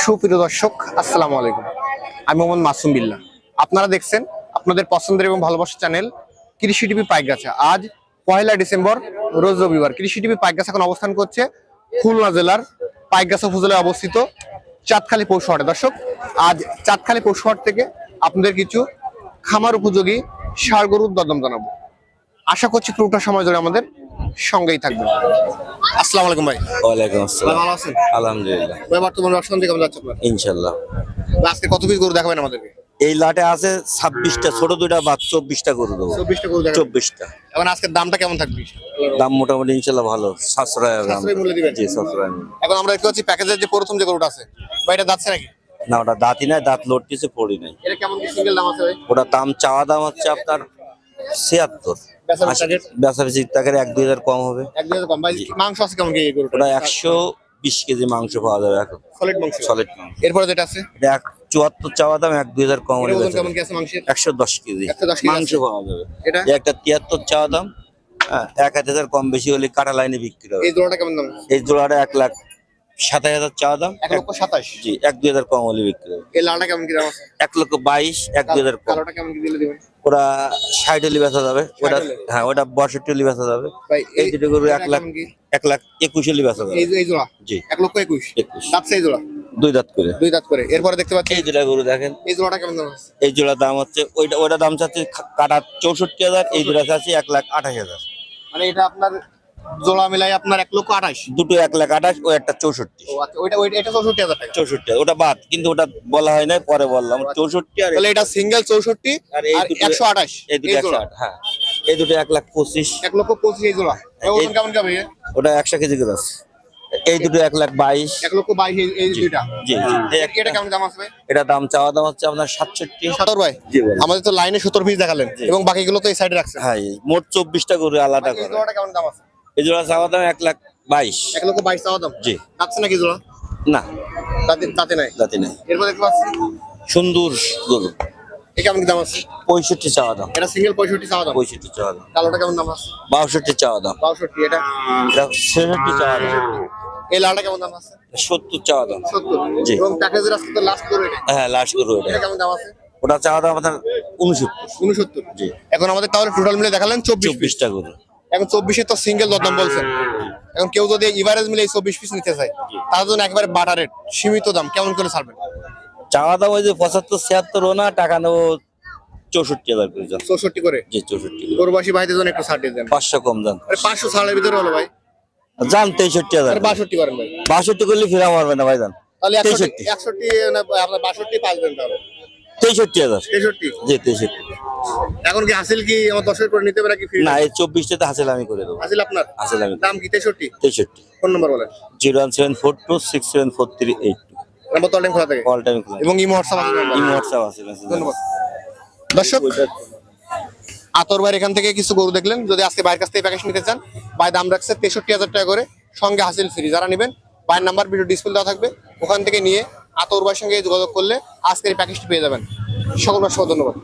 সুপ্রিয় দর্শক, আসসালামু আলাইকুম। আমি মোহাম্মদ মাসুম বিল্লাহ। আপনারা দেখছেন আপনাদের পছন্দের এবং ভালোবাসার চ্যানেল কৃষি টিভি পাইকগাছা। আজ পয়লা ডিসেম্বর, রোজ রবিবার। কৃষি টিভি পাইকগাছা এখন অবস্থান করছে খুলনা জেলার পাইকগাছা উপজেলায় অবস্থিত চাঁদখালী পৌষহাটে দর্শক, আজ চাঁদখালী পৌষহাট থেকে আপনাদের কিছু খামার উপযোগী সার গরুর দরদম জানাব। আশা করছি পুরোটা সময় ধরে আমাদের সঙ্গেই থাকবেন। আসসালামু আলাইকুম ভাই। ওয়ালাইকুম আসসালাম। ভালো আছেন? আলহামদুলিল্লাহ। ভাই বর্তমানে ব্যবসা কেমন যাচ্ছে আপনার ইনশাল্লাহ আজকে কত পিস গরু দেখাবেন আমাদেরকে? এই লাটে আছে ছাব্বিশটা ছোট দুইটা বা চব্বিশটা করে দেবো। চব্বিশটা গরু দেখাবেন। চব্বিশটা। এখন আজকের দামটা কেমন থাকবে? দাম মোটামুটি ইনশাল্লাহ ভালো। সাশ্রয় হবে সাশ্রয়ী মূল্যে দিবেন? জি সাশ্রয়। এখন আমরা দেখতে পাচ্ছি প্যাকেজের যে প্রথম যে গরুটা আছে ভাই এটা যাচ্ছে নাকি? না ওটা দাঁতই নাই দাঁত লোড কিছু পড়ি নাই। এটা কেমন কি সিঙ্গেল দাম আছে ভাই? ওটা দাম চাওয়া দাম হচ্ছে আপনার ছিয়াত্তর। বেচা টাকার এক দুই হাজার কম হবে। মাংস আছে কেমন ওটা একশো বিশ কেজি মাংস পাওয়া যাবে এখন। সলিড মাংস? সলিড মাংস। এরপরে যেটা আছে? এটা এক চুয়াত্তর চাওয়া দাম এক দুই হাজার কম হলে একশো দশ কেজি। মাংস পাওয়া যাবে। এটা? একটা তিয়াত্তর চাওয়া দাম হ্যাঁ, এক হাজার কম বেশি হলে কাটা লাইনে বিক্রি হবে। এই জোড়াটা কেমন দাম? এই জোড়াটা এক লাখ সাতাশ হাজার চাওয়া দাম। এক লক্ষ সাতাশ। জি এক দুই হাজার কম হলে বিক্রি হবে। এই লালটা কেমন কি দাম আছে? এক লক্ষ বাইশ এক দুই হাজার কম। কালোটা কেমন কি দিলে দিবেন? ওরা ষাট হলে বেচা যাবে। ওটা হ্যাঁ ওটা বাষট্টি হলে বেচা যাবে। এই দুটো গরু এক লাখ এক লাখ একুশ হলে বেচা যাবে। এই জোড়া? জি। এক লক্ষ একুশ? একুশ। যাচ্ছে এই জোড়া? দুই দাঁত করে। দুই দাঁত করে। এরপরে দেখতে পাচ্ছি এই দুটা গরু দেখেন। এই জোড়াটা কেমন দাম আছে? এই জোড়ার দাম হচ্ছে ওইটা ওইটা দাম চাচ্ছে কাটা চৌষট্টি হাজার এই জোড়া চাচ্ছে এক লাখ আঠাশ হাজার। মানে এটা আপনার জোড়া মিলাই আপনার এক লক্ষ আঠাশ। দুটো এক লাখ আঠাশ ও একটা চৌষট্টি। আচ্ছা ওইটা ওইটা এটা চৌষট্টি হাজার টাকা। চৌষট্টি ওটা বাদ কিন্তু ওটা বলা হয় নাই পরে বললাম। চৌষট্টি আর তাহলে এটা সিঙ্গেল চৌষট্টি আর একশো আঠাশ। এই দুটো একশো আট হ্যাঁ। এই দুটো এক লাখ পঁচিশ। এক লক্ষ পঁচিশ এই জোড়া। কেমন যাবে ওটা একশো কেজি করে আছে। এই দুটো এক লাখ বাইশ। এক লক্ষ বাইশ এই- দুইটা। জি এটা কেমন দাম ভাই এটা দাম চাওয়া দাম হচ্ছে আপনার সাতষট্টি। সতর ভাই। আমাদের তো লাইনে সত্তর পিস দেখালেন এবং বাকিগুলো তো এই সাইডে রাখছে হ্যাঁ মোট চব্বিশটা গরু আলাদা করে। কেমন দাম আছে? এই জোড়া চাওয়া দাম এক লাখ বাইশ। এক লক্ষ বাইশ চাওয়া দাম? জি। যাচ্ছে নাকি জোড়া না। তাতে তাতে নাই? জাতি নাই। এরপর দেখতে পাচ্ছি। সুন্দর গরু। এ কেমন কি দাম আছে? পঁয়ষট্টি চাওয়া দাম। এটা সিঙ্গেল পঁয়ষট্টি চাওয়া দাম? পঁয়ষট্টি চাওয়া দাম। কালোটা কেমন দাম আছে? বাষট্টি চাওয়া দাম। বাষট্টি এটা? এটা ছেষট্টি চাওয়া দাম। এই লালটা কেমন দাম আছে? সত্তর চাওয়া দাম। সত্তর। জি। এবং প্যাকেজের আজকে তো লাস্ট করে এটা? হ্যাঁ লাস্ট এটা। কেমন দাম আছে? ওটা চাওয়া দাম আপনার উনসত্তর। উনসত্তর। জি। এখন আমাদের তাহলে টোটাল মিলে দেখালেন চব্বিশ চব্বিশটা গরু। এখন চব্বিশে তো সিঙ্গেল দরদাম বলছেন এখন কেউ যদি ইভারেজ মিলে এই চব্বিশ পিস নিতে চায় তার জন্য একেবারে বাটা রেট সীমিত দাম কেমন করে ছাড়বেন? চাওয়া দাম ওই যে পঁচাত্তর ছিয়াত্তর না টাকা নেব চৌষট্টি হাজার করে যান চৌষট্টি করে? জি চৌষট্টি গরুবাসী ভাইদের জন্য একটু ছাড় দিয়ে দেন। পাঁচশো কম যান আরে পাঁচশো ছাড়ের ভিতরে হলো ভাই। যান তেষট্টি হাজার বাষট্টি করেন ভাই। বাষট্টি করলে ফিরা মারবে না ভাই যান। তাহলে একষট্টি তেষট্টি। একষট্টি আপনার বাষট্টি পাঁচ দেন তাহলে। তেষট্টি হাজার। তেষট্টি? জি তেষট্টি। এখন কি হাসিল কি আমার দশের করে নিতে পারে কি ফ্রি না এই চব্বিশটাতে হাসিল আমি করে দেবো। হাসিল আপনার? হাসিল আমি দাম কি তেষট্টি? তেষট্টি। ফোন নম্বর বলেন। Zero one seven four two six seven four three eight two. তো অনলাইন খোলা থাকে। অল টাইম খোলা এবং ইমো হোয়াটসঅ্যাপ আছে ইমো হোয়াটসঅ্যাপ আছে ধন্যবাদ। দর্শক আতর ভাইয়ের এখান থেকে কিছু গরু দেখলেন। যদি আজকে বাইরের কাছ থেকে প্যাকেজ নিতে চান ভাই দাম রাখছে তেষট্টি হাজার টাকা করে। সঙ্গে হাসিল ফ্রি যারা নেবেন ভাইয়ের নাম্বার ভিডিও ডিসপ্লে দেওয়া থাকবে। ওখান থেকে নিয়ে আতর ভাইয়ের সঙ্গে যোগাযোগ করলে আজকের এই প্যাকেজটি পেয়ে যাবেন। সকল ধন্যবাদ।